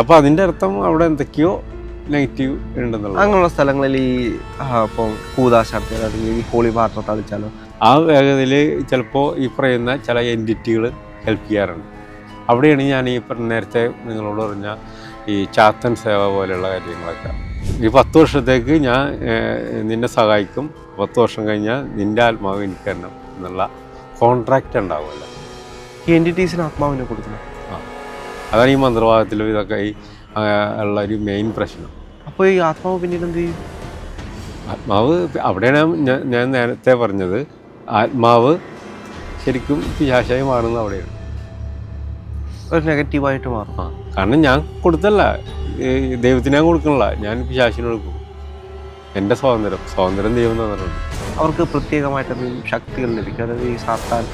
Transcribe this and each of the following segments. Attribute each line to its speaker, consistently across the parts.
Speaker 1: അപ്പോൾ അതിന്റെ അർത്ഥം അവിടെ എന്തൊക്കെയോ നെഗറ്റീവ് ഉണ്ടെന്നുള്ളത്.
Speaker 2: അങ്ങനെയുള്ള സ്ഥലങ്ങളിൽ ഈ ഇപ്പം കൂതാശാർത്തി അല്ലെങ്കിൽ ഈ ഹോളി വാട്ടർ തളിച്ചാലോ?
Speaker 1: ആ വേഗതയിൽ ചിലപ്പോൾ ഈ പറയുന്ന ചില എന്റിറ്റികൾ ഹെൽപ്പ് ചെയ്യാറുണ്ട്. അവിടെയാണ് ഞാൻ ഈ പറഞ്ഞ നേരത്തെ നിങ്ങളോട് പറഞ്ഞ ഈ ചാത്തൻ സേവ പോലെയുള്ള കാര്യങ്ങളൊക്കെ. ഈ പത്ത് വർഷത്തേക്ക് ഞാൻ നിന്നെ സഹായിക്കും. പത്ത് വർഷം കഴിഞ്ഞാൽ നിന്റെ ആത്മാവ് എനിക്ക് തരണം എന്നുള്ള കോൺട്രാക്റ്റ് ഉണ്ടാവുമല്ലോ.
Speaker 2: ഈ എന്റിറ്റീസിന് ആത്മാവിനെ കൊടുക്കണം.
Speaker 1: അതാണ് ഈ മന്ത്രവാദത്തിലും ഇതൊക്കെ ഈ ഉള്ള ഒരു മെയിൻ പ്രശ്നം.
Speaker 2: അപ്പോൾ ഈ ആത്മാവ് പിന്നീട് എന്ത് ചെയ്യും?
Speaker 1: ആത്മാവ് അവിടെയാണ് ഞാൻ ഞാൻ നേരത്തെ പറഞ്ഞത്. ആത്മാവ് ശരിക്കും പിശാശായി മാറുന്നത് അവിടെയാണ്.
Speaker 2: ഒരു നെഗറ്റീവായിട്ട് മാറും.
Speaker 1: ആ കാരണം ഞാൻ കൊടുത്തല്ല. ദൈവത്തിന് ഞാൻ കൊടുക്കണില്ല. ഞാൻ പിശാശിന് കൊടുക്കും. എന്റെ സ്വാതന്ത്ര്യം സ്വാതന്ത്ര്യം ദൈവം തന്നിട്ടുണ്ട്.
Speaker 2: അവർക്ക് പ്രത്യേകമായിട്ട് ശക്തികൾ ലഭിക്കും. അതായത് ഈ സാത്താൻ.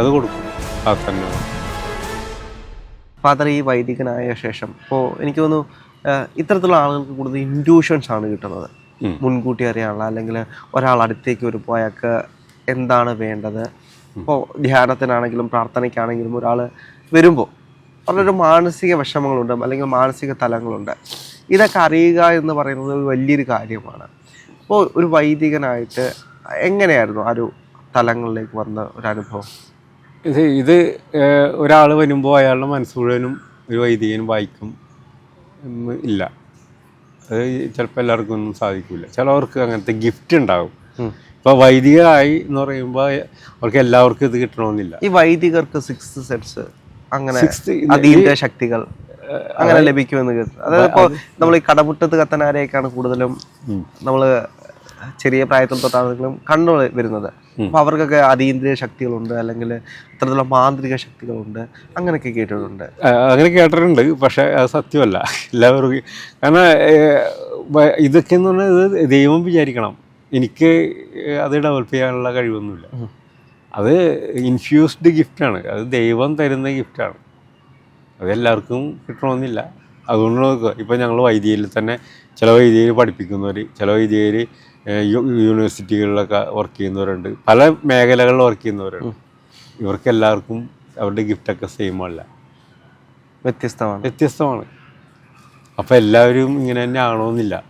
Speaker 1: അത് കൊടുക്കും. സാത്താൻ.
Speaker 2: ഫാദർ ഈ വൈദികനായ ശേഷം ഇപ്പോൾ എനിക്ക് തോന്നുന്നു ഇത്തരത്തിലുള്ള ആളുകൾക്ക് കൂടുതൽ ഇൻഡ്യൂഷൻസ് ആണ് കിട്ടുന്നത്. മുൻകൂട്ടി അറിയാനുള്ള അല്ലെങ്കിൽ ഒരാൾ അടുത്തേക്ക് ഒരു അയാൾക്ക് എന്താണ് വേണ്ടത്? ഇപ്പോൾ ധ്യാനത്തിനാണെങ്കിലും പ്രാർത്ഥനയ്ക്കാണെങ്കിലും ഒരാൾ വരുമ്പോൾ അവരുടെ മാനസിക വിഷമങ്ങളുണ്ട് അല്ലെങ്കിൽ മാനസിക തലങ്ങളുണ്ട്. ഇതൊക്കെ അറിയുക എന്ന് പറയുന്നത് ഒരു വലിയൊരു കാര്യമാണ്. അപ്പോൾ ഒരു വൈദികനായിട്ട് എങ്ങനെയായിരുന്നു ആ ഒരു തലങ്ങളിലേക്ക് വന്ന ഒരു അനുഭവം?
Speaker 1: ഇത് ഇത് ഒരാൾ വരുമ്പോൾ അയാളുടെ മനസ്സ് മുഴുവനും ഒരു വൈദികനും വായിക്കും ഇല്ല. അത് ചിലപ്പോൾ എല്ലാവർക്കും ഒന്നും സാധിക്കില്ല ചിലവർക്ക് അങ്ങനത്തെ ഗിഫ്റ്റ്
Speaker 2: ഉണ്ടാകും.
Speaker 1: ഇപ്പോൾ വൈദികരായി എന്ന് പറയുമ്പോൾ അവർക്ക് എല്ലാവർക്കും ഇത് കിട്ടണമെന്നില്ല
Speaker 2: ഈ വൈദികർക്ക് സിക്സ് സെറ്റ്സ് അങ്ങനെ
Speaker 1: ഇത്
Speaker 2: ശക്തികൾ അങ്ങനെ ലഭിക്കുമെന്ന് കേട്ടു അതായത് ഇപ്പോൾ നമ്മൾ ഈ കടമുട്ടത്ത് കത്തനാരെയൊക്കെയാണ് കൂടുതലും നമ്മൾ ചെറിയ പ്രായത്തിൽ തൊട്ടാണെങ്കിലും കണ്ടു വരുന്നത്. അപ്പൊ അവർക്കൊക്കെ അതീന്ദ്രിയ ശക്തികളുണ്ട് അല്ലെങ്കിൽ ഇത്തരത്തിലുള്ള മാന്ത്രിക ശക്തികളുണ്ട് അങ്ങനെയൊക്കെ കേട്ടിട്ടുണ്ട്.
Speaker 1: അങ്ങനെ കേട്ടിട്ടുണ്ട് പക്ഷെ അത് സത്യമല്ല. എല്ലാവർക്കും കാരണം ഇതൊക്കെ എന്ന് പറഞ്ഞാൽ ഇത് ദൈവം വിചാരിക്കണം. എനിക്ക് അത് ഡെവലപ്പ് ചെയ്യാനുള്ള കഴിവൊന്നുമില്ല. അത് ഇൻഫ്യൂസ്ഡ് ഗിഫ്റ്റാണ് അത് ദൈവം തരുന്ന ഗിഫ്റ്റാണ് അത് എല്ലാവർക്കും കിട്ടണമെന്നില്ല. അതുകൊണ്ട് നോക്കുക. ഇപ്പം ഞങ്ങൾ വൈദ്യയിൽ തന്നെ ചില വൈദ്യയിൽ പഠിപ്പിക്കുന്നവർ ചില വൈദ്യയിൽ യൂണിവേഴ്സിറ്റികളിലൊക്കെ വർക്ക് ചെയ്യുന്നവരുണ്ട്. പല മേഖലകളിൽ വർക്ക് ചെയ്യുന്നവരുണ്ട്. ഇവർക്ക് എല്ലാവർക്കും അവരുടെ ഗിഫ്റ്റൊക്കെ സെയിം അല്ല.
Speaker 2: വ്യത്യസ്തമാണ്.
Speaker 1: വ്യത്യസ്തമാണ്. അപ്പോൾ എല്ലാവരും ഇങ്ങനെ തന്നെ ആണോന്നില്ല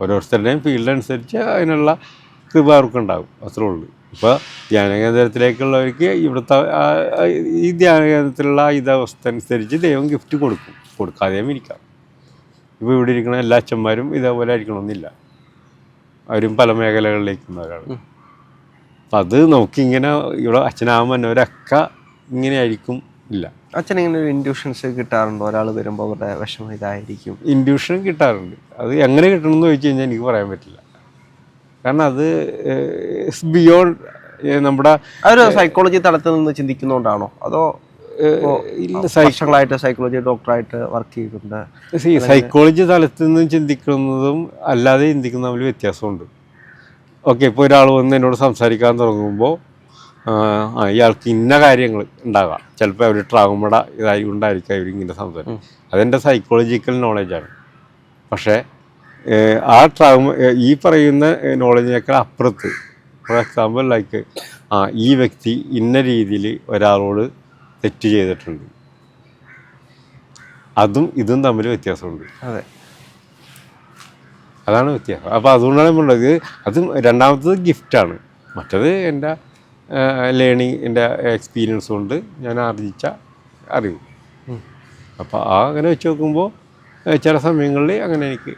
Speaker 1: ഓരോരുത്തരുടെയും ഫീൽഡ് അനുസരിച്ച് അതിനുള്ള കൃപ അവർക്കുണ്ടാകും അത്രേ ഉള്ളൂ. ഇപ്പോൾ ധ്യാനകേന്ദ്രത്തിലേക്കുള്ളവർക്ക് ഇവിടുത്തെ ഈ ധ്യാനകേന്ദ്രത്തിലുള്ള ഇതവസ്ഥ അനുസരിച്ച് ദൈവം ഗിഫ്റ്റ് കൊടുക്കും. കൊടുക്കാതെയും ഇരിക്കാം. ഇപ്പോൾ ഇവിടെ ഇരിക്കുന്ന എല്ലാ അച്ഛന്മാരും ഇതേപോലെ ആയിരിക്കണമെന്നില്ല. അവരും പല മേഖലകളിലേക്കുന്നവരാണ് അപ്പം അത് നമുക്കിങ്ങനെ ഇവിടെ അച്ഛനാമന്നവരൊക്കെ ഇങ്ങനെ ആയിരിക്കും ഇല്ല.
Speaker 2: അച്ഛൻ ഇങ്ങനെ ഒരു ഇൻഡ്യൂഷൻസ് കിട്ടാറുണ്ടോ? ഒരാൾ വരുമ്പോൾ അവരുടെ വിഷമം ഇതായിരിക്കും.
Speaker 1: ഇൻഡ്യൂഷൻ കിട്ടാറുണ്ട്. അത് എങ്ങനെ കിട്ടണമെന്ന് ചോദിച്ചു കഴിഞ്ഞാൽ എനിക്ക് പറയാൻ പറ്റില്ല. കാരണം അത് ബിയോണ്ട് നമ്മുടെ
Speaker 2: ആ ഒരു സൈക്കോളജി തലത്തിൽ നിന്ന് ചിന്തിക്കുന്നതുകൊണ്ടാണോ അതോ വർഷങ്ങളായിട്ട് സൈക്കോളജി ഡോക്ടറായിട്ട് വർക്ക് ചെയ്തിട്ടുണ്ട്.
Speaker 1: സൈക്കോളജി തലത്തിൽ നിന്ന് ചിന്തിക്കുന്നതും അല്ലാതെ ചിന്തിക്കുന്ന തമ്മിൽ വ്യത്യാസമുണ്ട്. ഓക്കെ ഇപ്പോൾ ഒരാൾ വന്ന് എന്നോട് സംസാരിക്കാൻ തുടങ്ങുമ്പോൾ ആ ഇയാൾക്ക് ഇന്ന കാര്യങ്ങൾ ഉണ്ടാകാം. ചിലപ്പോൾ അവർ ട്രാവുമട ഇതായി ഇവർ ഇങ്ങനെ സംസാരിക്കും അതെന്റെ സൈക്കോളജിക്കൽ നോളജാണ് പക്ഷേ ആ ട്രാവുമ ഈ പറയുന്ന നോളജിനേക്കാൾ അപ്പുറത്ത്. ഫോർ എക്സാമ്പിൾ ലൈക്ക് ആ ഈ വ്യക്തി ഇന്ന രീതിയിൽ ഒരാളോട് തെറ്റ് ചെയ്തിട്ടുണ്ട്. അതും ഇതും തമ്മിൽ വ്യത്യാസമുണ്ട്.
Speaker 2: അതെ.
Speaker 1: അതാണ് വ്യത്യാസം. അപ്പോൾ അതുകൊണ്ടാണ് പറഞ്ഞത് അത് രണ്ടാമത്തത് ഗിഫ്റ്റാണ്. മറ്റത് എന്റെ ലേണിങ് എന്റെ എക്സ്പീരിയൻസ് കൊണ്ട് ഞാൻ ആർജിച്ച അറിവ്. അപ്പോൾ ആ അങ്ങനെ വെച്ച് നോക്കുമ്പോൾ ചില സമയങ്ങളിൽ അങ്ങനെ എനിക്ക്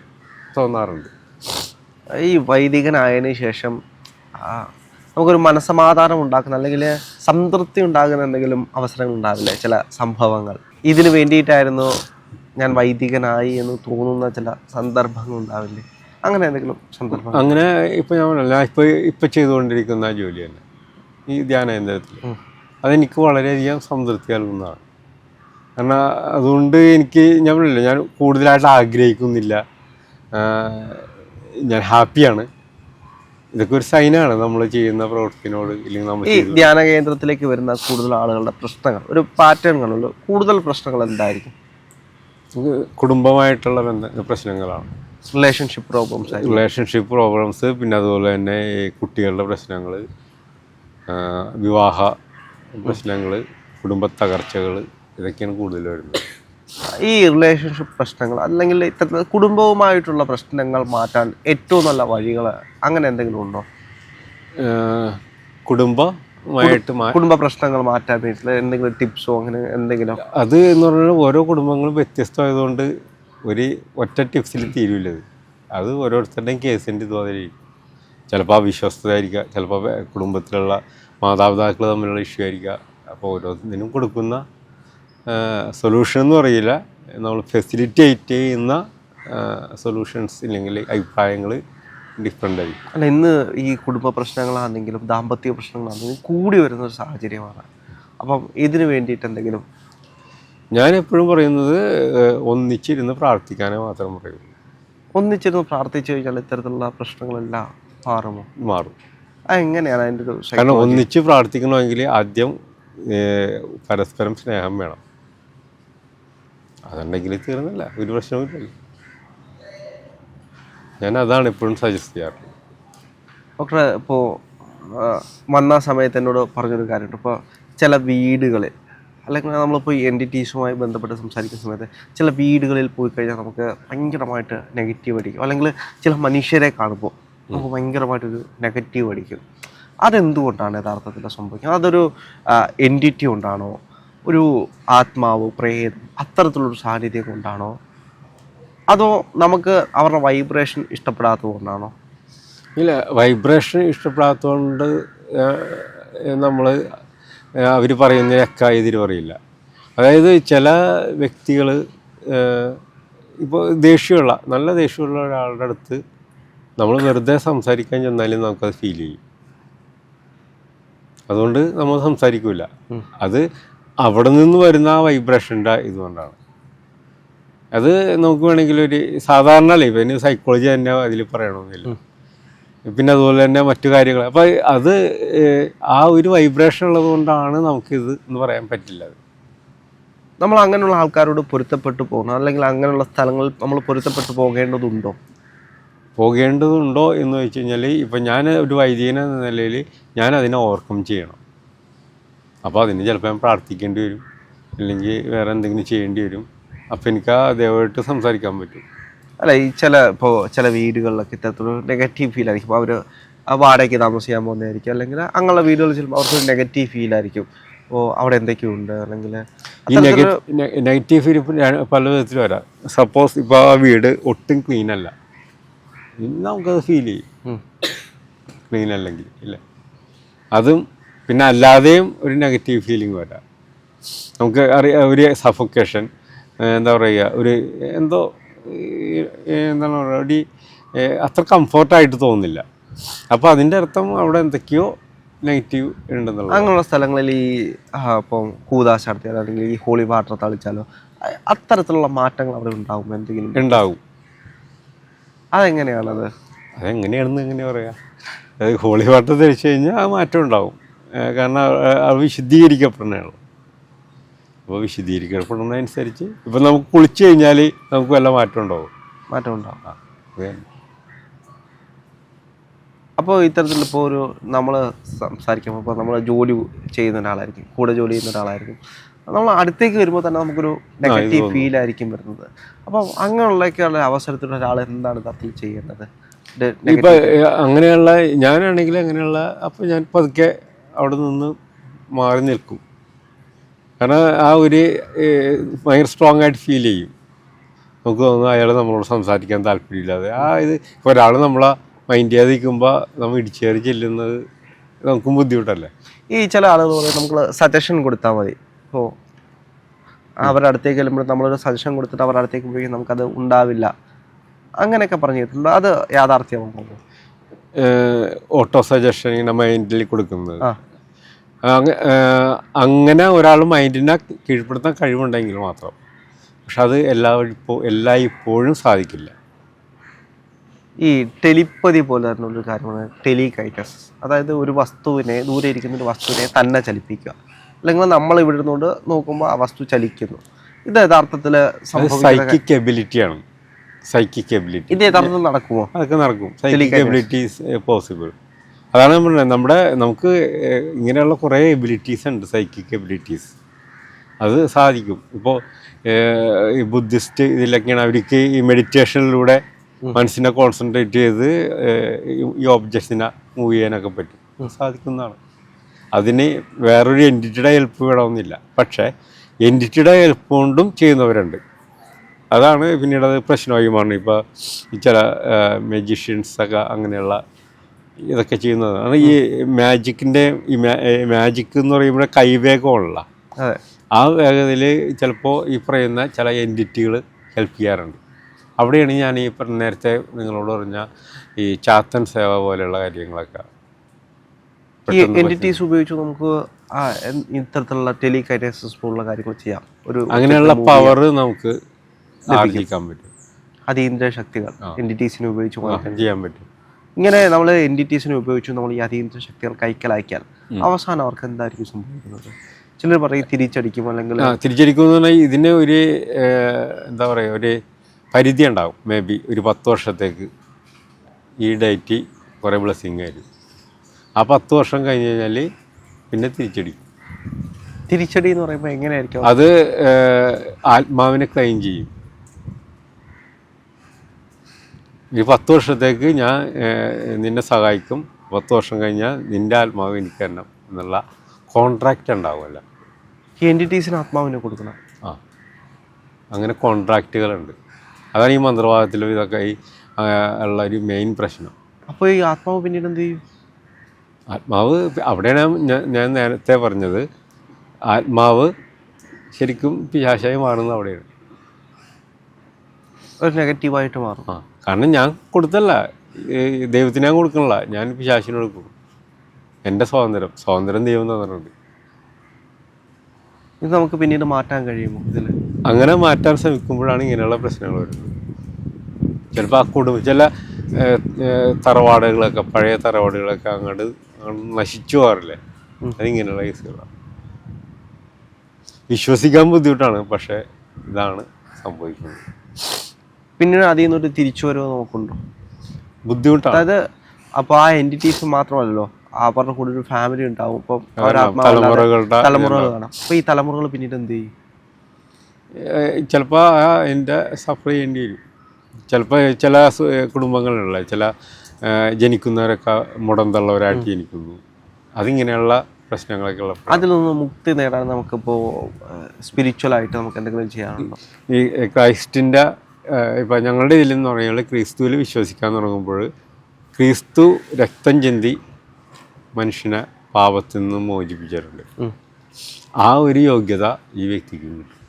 Speaker 1: തോന്നാറുണ്ട്.
Speaker 2: ഈ വൈദികനായതിനു ശേഷം നമുക്കൊരു മനസമാധാനം ഉണ്ടാക്കുന്ന അല്ലെങ്കിൽ സംതൃപ്തി ഉണ്ടാകുന്ന എന്തെങ്കിലും അവസരങ്ങൾ ഉണ്ടാവില്ലേ? ചില സംഭവങ്ങൾ. ഇതിനു വേണ്ടിയിട്ടായിരുന്നു ഞാൻ വൈദികനായി എന്ന് തോന്നുന്ന ചില സന്ദർഭങ്ങൾ ഉണ്ടാവില്ലേ? അങ്ങനെ എന്തെങ്കിലും സന്ദർഭം
Speaker 1: അങ്ങനെ ഇപ്പം ഞാൻ പറഞ്ഞല്ല ഇപ്പം ഇപ്പം ചെയ്തുകൊണ്ടിരിക്കുന്ന ജോലി തന്നെ. ഈ ധ്യാനകേന്ദ്രത്തിൽ. അതെനിക്ക് വളരെയധികം സംതൃപ്തി നൽകുന്നതാണ്. കാരണം അതുകൊണ്ട് എനിക്ക് ഞാൻ പറഞ്ഞില്ല ഞാൻ കൂടുതലായിട്ട് ആഗ്രഹിക്കുന്നില്ല. ഞാൻ ഹാപ്പിയാണ്. ഇതൊക്കെ ഒരു സൈനാണ് നമ്മൾ ചെയ്യുന്ന പ്രവൃത്തിനോട് ഇല്ലെങ്കിൽ നമ്മൾ
Speaker 2: ഈ ധ്യാന കേന്ദ്രത്തിലേക്ക് വരുന്ന കൂടുതൽ ആളുകളുടെ പ്രശ്നങ്ങൾ ഒരു പാറ്റേൺ പാറ്റേണുകളുള്ള കൂടുതൽ പ്രശ്നങ്ങൾ എന്തായിരിക്കും?
Speaker 1: കുടുംബമായിട്ടുള്ള ബന്ധ പ്രശ്നങ്ങളാണ്.
Speaker 2: റിലേഷൻഷിപ്പ് പ്രോബ്ലംസ്
Speaker 1: റിലേഷൻഷിപ്പ് പ്രോബ്ലംസ് പിന്നെ അതുപോലെ തന്നെ കുട്ടികളുടെ പ്രശ്നങ്ങൾ വിവാഹ പ്രശ്നങ്ങൾ കുടുംബ തകർച്ചകൾ ഇതൊക്കെയാണ് കൂടുതൽ വരുന്നത്.
Speaker 2: ഈ റിലേഷൻഷിപ്പ് പ്രശ്നങ്ങൾ അല്ലെങ്കിൽ ഇത്തരത്തിൽ കുടുംബവുമായിട്ടുള്ള പ്രശ്നങ്ങൾ മാറ്റാൻ ഏറ്റവും നല്ല വഴികൾ അങ്ങനെ എന്തെങ്കിലും ഉണ്ടോ?
Speaker 1: കുടുംബമായിട്ട്
Speaker 2: കുടുംബ പ്രശ്നങ്ങൾ മാറ്റാൻ എന്തെങ്കിലും ടിപ്സോ അങ്ങനെ എന്തെങ്കിലും?
Speaker 1: അത് എന്ന് പറഞ്ഞാൽ ഓരോ കുടുംബങ്ങളും വ്യത്യസ്തമായതുകൊണ്ട് ഒരു ഒറ്റ ടിപ്സിൽ തീരുമില്ല അത്. അത് ഓരോരുത്തരുടെയും കേസിന്റെ ഇതുമാതിരിക്കും ചിലപ്പോൾ അവിശ്വസ്തരായിരിക്കുക ചിലപ്പോൾ കുടുംബത്തിലുള്ള മാതാപിതാക്കൾ തമ്മിലുള്ള ഇഷ്യൂ ആയിരിക്കുക അപ്പോൾ ഓരോന്നിനും കൊടുക്കുന്ന സൊല്യൂഷൻ എന്ന് പറയില്ല നമ്മൾ ഫെസിലിറ്റേറ്റ് ചെയ്യുന്ന സൊല്യൂഷൻസ് ഇല്ലെങ്കിൽ അഭിപ്രായങ്ങൾ ഡിഫറെന്റ് ആയിരിക്കും.
Speaker 2: അല്ല ഇന്ന് ഈ കുടുംബ പ്രശ്നങ്ങളാണെങ്കിലും ദാമ്പത്യ പ്രശ്നങ്ങളാണെങ്കിലും കൂടി വരുന്ന ഒരു സാഹചര്യമാണ്. അപ്പം ഇതിന് വേണ്ടിയിട്ട് എന്തെങ്കിലും
Speaker 1: ഞാൻ എപ്പോഴും പറയുന്നത് ഒന്നിച്ചിരുന്ന് പ്രാർത്ഥിക്കാനേ മാത്രം പറയുള്ളൂ.
Speaker 2: ഒന്നിച്ചിരുന്ന് പ്രാർത്ഥിച്ചു കഴിഞ്ഞാൽ ഇത്തരത്തിലുള്ള പ്രശ്നങ്ങളെല്ലാം മാറുമോ?
Speaker 1: മാറും.
Speaker 2: അതെങ്ങനെയാണ് അതിന്റെ ഒരു
Speaker 1: കാരണം ഒന്നിച്ച് പ്രാർത്ഥിക്കണമെങ്കിൽ ആദ്യം പരസ്പരം സ്നേഹം വേണം. അതുണ്ടെങ്കിൽ തീർന്നില്ല. ഒരു പ്രശ്നവുമില്ല ഞാൻ അതാണ് എപ്പോഴും സജസ്റ്റ് ചെയ്യാറ്
Speaker 2: ഡോക്ടറെ ഇപ്പോൾ വന്ന സമയത്ത് എന്നോട് പറഞ്ഞൊരു കാര്യമുണ്ട്. ഇപ്പോൾ ചില വീടുകളിൽ അല്ലെങ്കിൽ നമ്മളിപ്പോൾ എൻ ഡി ടീസുമായി ബന്ധപ്പെട്ട് സംസാരിക്കുന്ന സമയത്ത് ചില വീടുകളിൽ പോയി കഴിഞ്ഞാൽ നമുക്ക് ഭയങ്കരമായിട്ട് നെഗറ്റീവ് അടിക്കും. അല്ലെങ്കിൽ ചില മനുഷ്യരെ കാണുമ്പോൾ നമുക്ക് ഭയങ്കരമായിട്ടൊരു നെഗറ്റീവ് അടിക്കും. അതെന്തുകൊണ്ടാണ് യഥാർത്ഥത്തിൽ സംഭവിക്കുന്നത്? അതൊരു എന്റിറ്റി കൊണ്ടാണോ? ഒരു ആത്മാവ് പ്രേതം അത്തരത്തിലുള്ളൊരു സാന്നിധ്യം കൊണ്ടാണോ അതോ നമുക്ക് അവരുടെ വൈബ്രേഷൻ ഇഷ്ടപ്പെടാത്തത് കൊണ്ടാണോ?
Speaker 1: ഇല്ല വൈബ്രേഷൻ ഇഷ്ടപ്പെടാത്തതുകൊണ്ട് നമ്മൾ അവർ പറയുന്നതിനൊക്കെ എതിര് പറയില്ല അതായത് ചില വ്യക്തികൾ ഇപ്പോൾ ദേഷ്യമുള്ള നല്ല ദേഷ്യമുള്ള ഒരാളുടെ അടുത്ത് നമ്മൾ വെറുതെ സംസാരിക്കാൻ ചെന്നാലും നമുക്കത് ഫീൽ ചെയ്യും. അതുകൊണ്ട് നമ്മൾ സംസാരിക്കില്ല അത് അവിടെ നിന്ന് വരുന്ന ആ വൈബ്രേഷന്റെ ഇതുകൊണ്ടാണ് അത് നമുക്ക് വേണമെങ്കിൽ ഒരു സാധാരണ അല്ലേ ഇവന് സൈക്കോളജി തന്നെ അതിൽ പറയണമെന്നില്ല. പിന്നെ അതുപോലെ തന്നെ മറ്റു കാര്യങ്ങൾ. അപ്പോൾ അത് ആ ഒരു വൈബ്രേഷൻ ഉള്ളത് കൊണ്ടാണ് നമുക്കിത് എന്ന് പറയാൻ പറ്റില്ല.
Speaker 2: നമ്മൾ അങ്ങനെയുള്ള ആൾക്കാരോട് പൊരുത്തപ്പെട്ടു പോകണം അല്ലെങ്കിൽ അങ്ങനെയുള്ള സ്ഥലങ്ങളിൽ നമ്മൾ പൊരുത്തപ്പെട്ടു പോകേണ്ടതുണ്ടോ?
Speaker 1: പോകേണ്ടതുണ്ടോ എന്ന് വെച്ച് കഴിഞ്ഞാൽ ഇപ്പം ഞാൻ ഒരു വൈദികൻ എന്ന നിലയിൽ ഞാൻ അതിനെ ഓവർകം ചെയ്യണം. അപ്പോൾ അതിന് ചിലപ്പോൾ ഞാൻ പ്രാർത്ഥിക്കേണ്ടി വരും. അല്ലെങ്കിൽ വേറെ എന്തെങ്കിലും ചെയ്യേണ്ടി വരും. അപ്പോൾ എനിക്ക് ആ ദൈവമായിട്ട് സംസാരിക്കാൻ പറ്റും.
Speaker 2: അല്ല ഈ ചില ഇപ്പോൾ ചില വീടുകളിലൊക്കെ ഇത്തരത്തിലൊരു നെഗറ്റീവ് ഫീൽ ആയിരിക്കും. അവർ ആ വാടകയ്ക്ക് താമസിക്കാൻ പോകുന്നതായിരിക്കും. അല്ലെങ്കിൽ അങ്ങനെയുള്ള വീടുകളിൽ ചിലപ്പോൾ അവർക്കൊരു നെഗറ്റീവ് ഫീൽ ആയിരിക്കും. അപ്പോൾ അവിടെ എന്തൊക്കെയുണ്ട്? അല്ലെങ്കിൽ
Speaker 1: ഈ നെഗറ്റീവ് ഫീൽ പല വിധത്തിൽ വരാം. സപ്പോസ് ഇപ്പോൾ ആ വീട് ഒട്ടും ക്ലീൻ അല്ല. ഇന്ന് നമുക്കത് ഫീൽ ചെയ്യും. ക്ലീൻ അല്ലെങ്കിൽ ഇല്ല? അതും പിന്നെ അല്ലാതെയും ഒരു നെഗറ്റീവ് ഫീലിംഗ് വരാം. നമുക്ക് അറിയാം ഒരു സഫൊക്കേഷൻ എന്താ പറയുക ഒരു എന്തോ എന്താണ് പറയുക ഒരു അത്ര കംഫർട്ടായിട്ട് തോന്നില്ല അപ്പോൾ അതിന്റെ അർത്ഥം അവിടെ എന്തൊക്കെയോ നെഗറ്റീവ് ഉണ്ടെന്നുള്ളത്
Speaker 2: അങ്ങനെയുള്ള സ്ഥലങ്ങളിൽ ഈ ഇപ്പം കൂതാശ നടത്തിയാലോ അല്ലെങ്കിൽ ഈ ഹോളി വാട്ടർ തളിച്ചാലോ അത്തരത്തിലുള്ള മാറ്റങ്ങൾ അവിടെ ഉണ്ടാവും എന്തെങ്കിലും?
Speaker 1: ഉണ്ടാവും.
Speaker 2: അതെങ്ങനെയാണത്?
Speaker 1: അതെങ്ങനെയാണെന്ന് എങ്ങനെ പറയുക അത് ഹോളി വാട്ടർ തളിച്ചു കഴിഞ്ഞാൽ ആ മാറ്റം ഉണ്ടാവും. കാരണം അത് വിശുദ്ധീകരിക്കപ്പെടണതാണ് അപ്പോൾ വിശുദ്ധീകരിക്കപ്പെടുന്നതനുസരിച്ച് ഇപ്പം നമുക്ക് കുളിച്ചു കഴിഞ്ഞാൽ നമുക്ക് വല്ല മാറ്റം ഉണ്ടാവും.
Speaker 2: മാറ്റം ഉണ്ടാവും. അപ്പോൾ ഇത്തരത്തിൽ ഇപ്പോൾ ഒരു നമ്മൾ സംസാരിക്കുമ്പോൾ ഇപ്പോൾ നമ്മൾ ജോലി ചെയ്യുന്ന ഒരാളായിരിക്കും കൂടെ ജോലി ചെയ്യുന്ന ഒരാളായിരിക്കും. നമ്മൾ അടുത്തേക്ക് വരുമ്പോൾ തന്നെ നമുക്കൊരു നെഗറ്റീവ് ഫീൽ ആയിരിക്കും വരുന്നത്. അപ്പം അങ്ങനെയുള്ളൊക്കെയുള്ള അവസരത്തിലുള്ള ഒരാൾ എന്താണ് തത്തിൽ ചെയ്യേണ്ടത്?
Speaker 1: ഇപ്പം അങ്ങനെയുള്ള ഞാനാണെങ്കിൽ അങ്ങനെയുള്ള അപ്പോൾ ഞാൻ പതുക്കെ അവിടെ നിന്ന് മാറി നിൽക്കും. കാരണം ആ ഒരു ഭയങ്കര സ്ട്രോങ് ആയിട്ട് ഫീൽ ചെയ്യും. നമുക്ക് തോന്നുന്നു അയാൾ നമ്മളോട് സംസാരിക്കാൻ താല്പര്യമില്ലാതെ. ആ ഇത് ഒരാൾ നമ്മളെ മൈൻഡ് ചെയ്യാതെ നിൽക്കുമ്പോൾ നമ്മൾ ഇടിച്ചേറി ചെല്ലുന്നത് നമുക്കും ബുദ്ധിമുട്ടല്ലേ?
Speaker 2: ഈ ചില ആളുകൾ പറയും നമുക്ക് സജഷൻ കൊടുത്താൽ മതി. ഓ അവരുടെ അടുത്തേക്ക് ചെല്ലുമ്പോൾ നമ്മളൊരു സജഷൻ കൊടുത്തിട്ട് അവരുടെ അടുത്തേക്ക് പോയി നമുക്കത് ഉണ്ടാവില്ല. അങ്ങനെയൊക്കെ പറഞ്ഞിട്ടുണ്ട്. അത് യാഥാർത്ഥ്യമാണോ?
Speaker 1: ഓട്ടോ സജഷൻ ഇങ്ങനെ മൈൻഡിൽ കൊടുക്കുന്നത്. അങ്ങനെ ഒരാൾ മൈൻഡിനെ കീഴ്പ്പെടുത്താൻ കഴിവുണ്ടെങ്കിൽ മാത്രം. പക്ഷെ അത് എല്ലാവരും ഇപ്പോൾ എല്ലാ ഇപ്പോഴും സാധിക്കില്ല.
Speaker 2: ഈ ടെലിപ്പതി പോലെ തന്നെ ഒരു കാര്യമാണ് ടെലികൈറ്റസ് അതായത് ഒരു വസ്തുവിനെ ദൂരെ ഇരിക്കുന്ന ഒരു വസ്തുവിനെ തന്നെ ചലിപ്പിക്കുക. അല്ലെങ്കിൽ നമ്മൾ ഇവിടെ നിന്നുകൊണ്ട് നോക്കുമ്പോൾ ആ വസ്തു ചലിക്കുന്നു. ഇത് യഥാർത്ഥത്തിൽ
Speaker 1: സൈക്കിക് എബിലിറ്റിയാണ് സൈക്കിക് എബിലിറ്റി
Speaker 2: ഇത് യഥാർത്ഥത്തിൽ നടക്കുമോ?
Speaker 1: അതൊക്കെ നടക്കും. സൈക്കിക് എബിലിറ്റി ഈസ് പോസിബിൾ അതാണ് നമ്മൾ നമ്മുടെ നമുക്ക് ഇങ്ങനെയുള്ള കുറേ എബിലിറ്റീസ് ഉണ്ട് സൈക്കിക് എബിലിറ്റീസ് അത് സാധിക്കും. ഇപ്പോൾ ഏഹ്, ഈ ബുദ്ധിസ്റ്റ് ഇതിലൊക്കെയാണ് അവർക്ക് ഈ മെഡിറ്റേഷനിലൂടെ മനസ്സിനെ കോൺസെൻട്രേറ്റ് ചെയ്ത് ഈ- ഈ ഒബ്ജക്ട്സിനെ മൂവ് ചെയ്യാനൊക്കെ പറ്റും. സാധിക്കുന്നതാണ്. അതിന് വേറൊരു എന്റിറ്റിയുടെ ഹെൽപ്പ് വേണമെന്നില്ല. പക്ഷേ എന്റിറ്റിയുടെ ഹെൽപ്പ് കൊണ്ടും ചെയ്യുന്നവരുണ്ട്. അതാണ് പിന്നീട് അത് പ്രശ്നമായി മാറുന്നത്. ഇപ്പോൾ ചില മെജീഷ്യൻസൊക്കെ അങ്ങനെയുള്ള ഇതൊക്കെ ചെയ്യുന്നതാണ്. ഈ മാജിക്കിന്റെ ഈ മാജിക് എന്ന് പറയുമ്പോൾ കൈവേഗമുള്ള ആ വേഗതയിൽ ചിലപ്പോൾ ഈ പറയുന്ന ചില എന്റിറ്റികൾ ഹെൽപ്പ് ചെയ്യാറുണ്ട്. അവിടെയാണ് ഞാൻ ഈ പറഞ്ഞ നേരത്തെ നിങ്ങളോട് പറഞ്ഞ ഈ ചാത്തൻ സേവ പോലെയുള്ള കാര്യങ്ങളൊക്കെ
Speaker 2: ഈ എന്റിറ്റീസ് ഉപയോഗിച്ച് നമുക്ക് ഇത്തരത്തിലുള്ള ടെലികൈനസിസ് പോലുള്ള കാര്യങ്ങൾ ചെയ്യാം. ഒരു
Speaker 1: അങ്ങനെയുള്ള പവർ നമുക്ക് ആർജിക്കാൻ പറ്റും.
Speaker 2: അതീന്ദ്രിയ ശക്തികൾ എന്റിറ്റീസിനെ ഉപയോഗിച്ച്
Speaker 1: ചെയ്യാൻ പറ്റും.
Speaker 2: ഇങ്ങനെ നമ്മൾ എന്റിറ്റീസിനെ ഉപയോഗിച്ച് നമ്മൾ ഈ അതീന്ദ്ര ശക്തികൾ കൈക്കലാക്കിയാൽ അവസാനം അവർക്ക് എന്തായിരിക്കും സംഭവിക്കുന്നത്? ചിലർ പറയും തിരിച്ചടിക്കും അല്ലെങ്കിൽ
Speaker 1: ആ തിരിച്ചടിക്കുമെന്ന് പറഞ്ഞാൽ ഇതിന് ഒരു എന്താ പറയുക ഒരു പരിധി ഉണ്ടാവും. മേ ബി ഒരു പത്ത് വർഷത്തേക്ക് ഈ ഡേറ്റ് കുറേ ബ്ലെസ്സിങ് ആയിരിക്കും. ആ പത്ത് വർഷം കഴിഞ്ഞ് കഴിഞ്ഞാൽ പിന്നെ തിരിച്ചടിക്കും.
Speaker 2: തിരിച്ചടി എന്ന് പറയുമ്പോൾ എങ്ങനെയായിരിക്കും?
Speaker 1: അത് ആത്മാവിനെ ക്ലെയിം ചെയ്യും. ഈ പത്ത് വർഷത്തേക്ക് ഞാൻ നിന്നെ സഹായിക്കും. പത്ത് വർഷം കഴിഞ്ഞാൽ നിന്റെ ആത്മാവ് എനിക്ക് തന്നെ എന്നുള്ള കോൺട്രാക്റ്റ് ഉണ്ടാവുമല്ലോ.
Speaker 2: ആത്മാവിനെ കൊടുക്കണം.
Speaker 1: ആ. അങ്ങനെ കോൺട്രാക്റ്റുകളുണ്ട് അതാണ് ഈ മന്ത്രവാദത്തിലും ഇതൊക്കെ ഈ ഉള്ള ഒരു മെയിൻ പ്രശ്നം.
Speaker 2: അപ്പോൾ ഈ ആത്മാവ് പിന്നീട് എന്ത് ചെയ്യും?
Speaker 1: ആത്മാവ് അവിടെയാണ് ഞാൻ- ഞാൻ നേരത്തെ പറഞ്ഞത്. ആത്മാവ് ശരിക്കും പിശാശായി മാറുന്നത് അവിടെയാണ്.
Speaker 2: ഒരു നെഗറ്റീവായിട്ട് മാറും.
Speaker 1: ആ. കാരണം ഞാൻ കൊടുത്തല്ല. ദൈവത്തിന് ഞാൻ കൊടുക്കണില്ല. ഞാൻ പിശാശിന് കൊടുക്കും. എന്റെ സ്വാതന്ത്ര്യം. സ്വാതന്ത്ര്യം ദൈവം തന്നിട്ടുണ്ട്.
Speaker 2: ഇത് നമുക്ക് പിന്നീട് മാറ്റാൻ കഴിയുമോ ഇതിൽ
Speaker 1: അങ്ങനെ മാറ്റാൻ ശ്രമിക്കുമ്പോഴാണ് ഇങ്ങനെയുള്ള പ്രശ്നങ്ങൾ വരുന്നത്. ചിലപ്പോൾ ആ കുടുംബം ചില തറവാടുകളൊക്കെ പഴയ തറവാടുകളൊക്കെ അങ്ങോട്ട് നശിച്ചു പോകാറില്ലേ? അതിങ്ങനെയുള്ള കേസുകളാണ്. വിശ്വസിക്കാൻ ബുദ്ധിമുട്ടാണ്. പക്ഷേ ഇതാണ് സംഭവിക്കുന്നത്.
Speaker 2: പിന്നീട് അതിൽ നിന്നൊരു തിരിച്ചു വരുമോ നമുക്കുണ്ടോ.
Speaker 1: ബുദ്ധിമുട്ടാണ്.
Speaker 2: അതായത് അപ്പോൾ ആ എന്റിറ്റീസ് മാത്രമല്ലല്ലോ പറഞ്ഞ കൂടെ ഒരു ഫാമിലി ഉണ്ടാവും. ഇപ്പം
Speaker 1: തലമുറകളുടെ
Speaker 2: തലമുറകൾ കാണാം. അപ്പോൾ ഈ തലമുറകൾ പിന്നീട് എന്ത് ചെയ്യും?
Speaker 1: ചിലപ്പോൾ ആ എന്റെ സഫർ ചെയ്യേണ്ടി വരും. ചിലപ്പോൾ ചില കുടുംബങ്ങളുള്ള ചില ജനിക്കുന്നവരൊക്കെ മുടന്തള്ളവരായിട്ട് ജനിക്കുന്നു അതിങ്ങനെയുള്ള പ്രശ്നങ്ങളൊക്കെ ഉള്ള
Speaker 2: അതിൽ നിന്ന് മുക്തി നേടാൻ നമുക്കിപ്പോൾ സ്പിരിച്വലായിട്ട് നമുക്ക് എന്തെങ്കിലും ചെയ്യാനുണ്ടോ?
Speaker 1: ഈ ക്രൈസ്റ്റിന്റെ ഇപ്പം ഞങ്ങളുടെ എന്ന് പറഞ്ഞാൽ ക്രിസ്തുവിൽ വിശ്വസിക്കാൻ തുടങ്ങുമ്പോൾ ക്രിസ്തു രക്തം ചിന്തി മനുഷ്യനെ പാപത്തിൽ നിന്ന് മോചിപ്പിച്ചിട്ടുണ്ട്. ആ ഒരു യോഗ്യത ഈ വ്യക്തിക്ക് കിട്ടും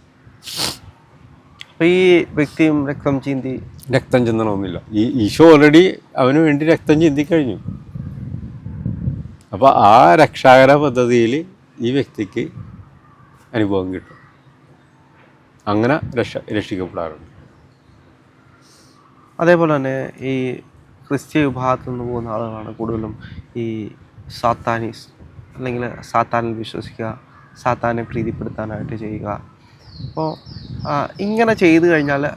Speaker 2: അപ്പോൾ ഈ വ്യക്തിയും രക്തം ചിന്തി
Speaker 1: രക്തം ചിന്തണമൊന്നുമില്ല ഈ ഈശോ ഓൾറെഡി അവന് വേണ്ടി രക്തം ചിന്തി കഴിഞ്ഞു. അപ്പോൾ ആ രക്ഷാകര പദ്ധതിയിൽ ഈ വ്യക്തിക്ക് അനുഭവം കിട്ടും. അങ്ങനെ രക്ഷ രക്ഷിക്കപ്പെടാറുണ്ട്.
Speaker 2: അതേപോലെ തന്നെ ഈ ക്രിസ്ത്യ വിഭാഗത്തിൽ നിന്ന് പോകുന്ന ആളുകളാണ് കൂടുതലും ഈ സാത്താനീസ് അല്ലെങ്കിൽ സാത്താനിൽ വിശ്വസിക്കുക സാത്താനെ പ്രീതിപ്പെടുത്താനായിട്ട് ചെയ്യുക. അപ്പോൾ ഇങ്ങനെ ചെയ്തു കഴിഞ്ഞാൽ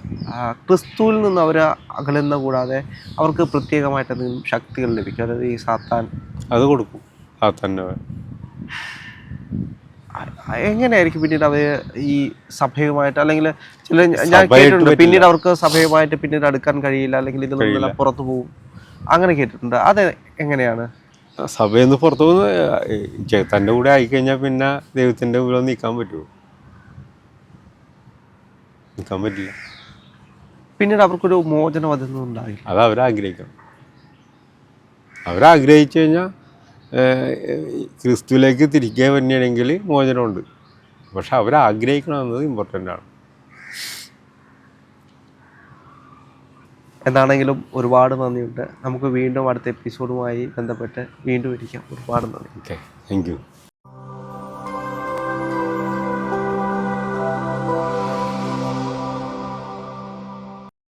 Speaker 2: ക്രിസ്തുവിൽ നിന്ന് അവർ അകലുന്ന കൂടാതെ അവർക്ക് പ്രത്യേകമായിട്ട് എന്തെങ്കിലും ശക്തികൾ ലഭിക്കും. അതായത് ഈ സാത്താൻ.
Speaker 1: അത് കൊടുക്കും. ആ,
Speaker 2: എങ്ങനെയായിരിക്കും പിന്നീട് അവർ ഈ സഭയുമായിട്ട്? അല്ലെങ്കിൽ ചില ഞാൻ കേട്ടിട്ടുണ്ട് പിന്നീട് അവർക്ക് സഭയുമായിട്ട് പിന്നീട് അടുക്കാൻ കഴിയില്ല അല്ലെങ്കിൽ ഇതിൽ നിന്നെല്ലാം പുറത്തു പോകും. അങ്ങനെ കേട്ടിട്ടുണ്ട്. അത് എങ്ങനെയാണ്?
Speaker 1: സഭയിൽ നിന്ന് പുറത്തു പോകുന്ന തന്റെ കൂടെ ആയിക്കഴിഞ്ഞാൽ പിന്നെ ദൈവത്തിന്റെ കൂടെ നീക്കാൻ പറ്റുമോ? നിൽക്കാൻ പറ്റില്ല.
Speaker 2: പിന്നീട് അവർക്കൊരു മോചനം അതിൽ നിന്നുണ്ടാകില്ല
Speaker 1: അത് അവരാഗ്രഹിക്കണം. അവരാഗ്രഹിച്ചു കഴിഞ്ഞാൽ ക്രിസ്തുവിലേക്ക് തിരികെ വന്നെയാണെങ്കിൽ മോചനമുണ്ട്. പക്ഷെ അവരാഗ്രഹിക്കണം എന്നത് ഇമ്പോർട്ടന്റ് ആണ്.
Speaker 2: എന്താണെങ്കിലും ഒരുപാട് നന്ദിയുണ്ട്. നമുക്ക് വീണ്ടും അടുത്ത എപ്പിസോഡുമായി ബന്ധപ്പെട്ട് വീണ്ടും ഇരിക്കാം. ഒരുപാട് നന്ദി.
Speaker 1: Okay thank you